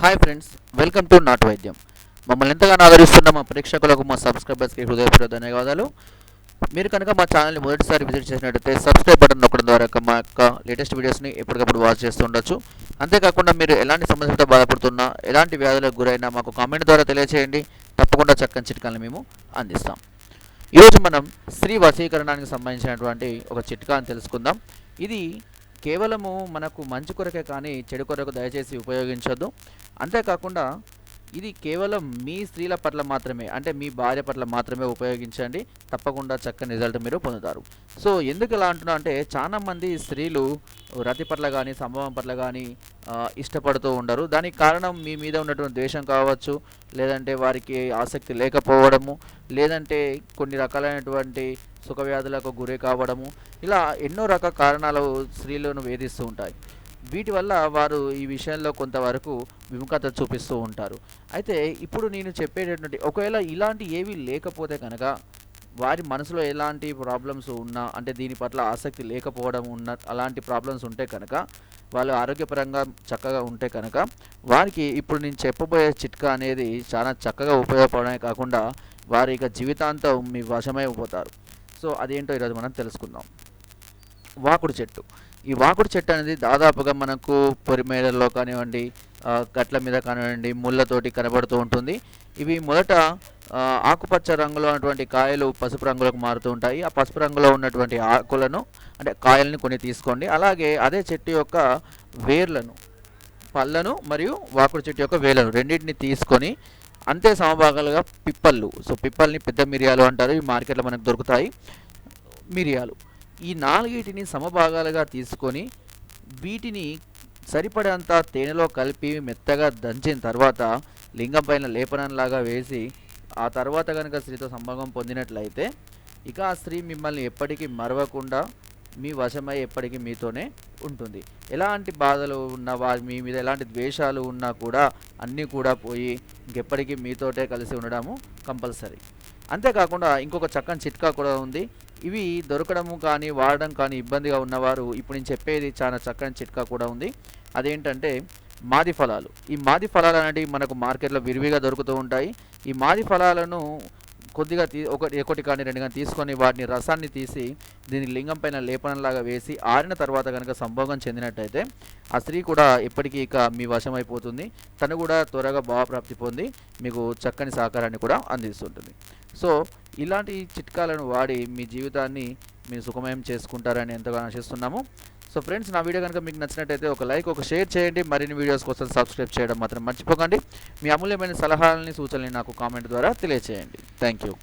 Hi friends welcome to నాట్ వైద్యం మమ్మల్ని ఎంతగానో ఆదరిస్తున్న మా ప్రేక్షకులకు మా సబ్స్క్రైబర్స్కి హృదయపూర్వక ధన్యవాదాలు. మీరు కనుక మా ఛానల్ని మొదటిసారి విజిట్ చేసినట్టయితే సబ్స్క్రైబ్ బటన్ నొక్కడం ద్వారా మా యొక్క లేటెస్ట్ వీడియోస్ని ఎప్పటికప్పుడు వాచ్ చేస్తూ ఉండొచ్చు. అంతేకాకుండా మీరు ఎలాంటి సమస్యలతో బాధపడుతున్నా ఎలాంటి వ్యాధులకు గురైనా మాకు కామెంట్ ద్వారా తెలియజేయండి తప్పకుండా చక్కని చిట్కాలను మేము అందిస్తాం. ఈరోజు మనం స్త్రీ వశీకరణానికి సంబంధించినటువంటి ఒక చిట్కాని తెలుసుకుందాం. ఇది కేవలము మనకు మంచి కొరకే కానీ చెడు కొరకు దయచేసి ఉపయోగించొద్దు. అంతేకాకుండా ఇది కేవలం మీ స్త్రీల పట్ల మాత్రమే అంటే మీ భార్య పట్ల మాత్రమే ఉపయోగించండి. తప్పకుండా చక్కని రిజల్ట్ మీరు పొందుతారు. సో ఎందుకు ఇలా అంటున్నా అంటే చాలామంది స్త్రీలు రతి పట్ల కానీ సంభవం పట్ల కానీ ఇష్టపడుతూ ఉండరు. దానికి కారణం మీ మీద ఉన్నటువంటి ద్వేషం కావచ్చు లేదంటే వారికి ఆసక్తి లేకపోవడము లేదంటే కొన్ని రకాలైనటువంటి సుఖవ్యాధులకు గురి కావడము ఇలా ఎన్నో రకాల కారణాలు స్త్రీలను వేధిస్తూ ఉంటాయి. వీటి వల్ల వారు ఈ విషయంలో కొంతవరకు విముఖత చూపిస్తూ ఉంటారు. అయితే ఇప్పుడు నేను చెప్పేటటువంటి ఒకవేళ ఇలాంటి ఏవి లేకపోతే కనుక వారి మనసులో ఎలాంటి ప్రాబ్లమ్స్ ఉన్నా అంటే దీని పట్ల ఆసక్తి లేకపోవడం ఉన్న అలాంటి ప్రాబ్లమ్స్ ఉంటే కనుక వాళ్ళు ఆరోగ్యపరంగా చక్కగా ఉంటే కనుక వారికి ఇప్పుడు నేను చెప్పబోయే చిట్కా అనేది చాలా చక్కగా ఉపయోగపడమే కాకుండా వారి ఇక జీవితాంతం మీ వశమైపోతారు సో అదేంటో ఈరోజు మనం తెలుసుకుందాం. వాకుడు చెట్టు. ఈ వాకుడు చెట్టు అనేది దాదాపుగా మనకు పొరిమేడల్లో కానివ్వండి గట్ల మీద కానివ్వండి ముళ్ళతోటి కనబడుతూ ఉంటుంది. ఇవి మొదట ఆకుపచ్చ రంగులో ఉన్నటువంటి కాయలు పసుపు రంగులకు మారుతూ ఉంటాయి. ఆ పసుపు రంగులో ఉన్నటువంటి ఆకులను అంటే కాయలను కొన్ని తీసుకోండి. అలాగే అదే చెట్టు యొక్క వేర్లను పళ్ళను మరియు వాకుడు చెట్టు యొక్క వేలను రెండింటిని తీసుకొని అంతే సమభాగాలుగా పిప్పళ్ళు. సో పిప్పల్ని పెద్ద మిరియాలు అంటారు. ఈ మార్కెట్లో మనకు దొరుకుతాయి మిరియాలు. ఈ నాలుగిటిని సమభాగాలుగా తీసుకొని వీటిని సరిపడేంత తేనెలో కలిపి మెత్తగా దంచిన తర్వాత లింగం పైన లేపనంలాగా వేసి ఆ తర్వాత కనుక స్త్రీతో సంభోగం పొందినట్లయితే ఇక ఆ స్త్రీ మిమ్మల్ని ఎప్పటికీ మరవకుండా మీ వశమై ఎప్పటికీ మీతోనే ఉంటుంది. ఎలాంటి బాధలు ఉన్నా వారి మీ మీద ఎలాంటి ద్వేషాలు ఉన్నా కూడా అన్నీ కూడా పోయి ఇంకెప్పటికీ మీతోటే కలిసి ఉండడము కంపల్సరీ. అంతేకాకుండా ఇంకొక చక్కని చిట్కా కూడా ఉంది. ఇవి దొరకడము కానీ వాడడం కానీ ఇబ్బందిగా ఉన్నవారు ఇప్పుడు నేను చెప్పేది చాలా చక్కని చిట్కా కూడా ఉంది. అదేంటంటే మాది ఫలాలు. ఈ మాది ఫలాలు అనేవి మనకు మార్కెట్లో విరివిగా దొరుకుతూ ఉంటాయి. ఈ మాది ఫలాలను కొద్దిగా తీ ఒకటి ఒకటి కానీ రెండు కానీ తీసుకొని వాటిని రసాన్ని తీసి దీని లింగం పైన లేపనంలాగా వేసి ఆరిన తర్వాత కనుక సంభోగం చెందినట్టయితే ఆ స్త్రీ కూడా ఎప్పటికీ ఇక మీ వశమైపోతుంది. తను కూడా త్వరగా భావప్రాప్తి పొంది మీకు చక్కని సహకారాన్ని కూడా అందిస్తుంటుంది. సో ఇలాంటి చిట్కాలను వాడి మీ జీవితాన్ని మీ సుఖమయం చేసుకుంటారని ఎంతగానో ఆశిస్తున్నాము. సో ఫ్రెండ్స్ నా వీడియో కనుక మీకు నచ్చినట్టయితే ఒక లైక్ ఒక షేర్ చేయండి. మరిన్ని వీడియోస్ కోసం సబ్స్క్రైబ్ చేయడం మాత్రం మర్చిపోకండి. మీ అమూల్యమైన సలహాలని సూచనలు నాకు కామెంట్ ద్వారా తెలియచేయండి. Thank you.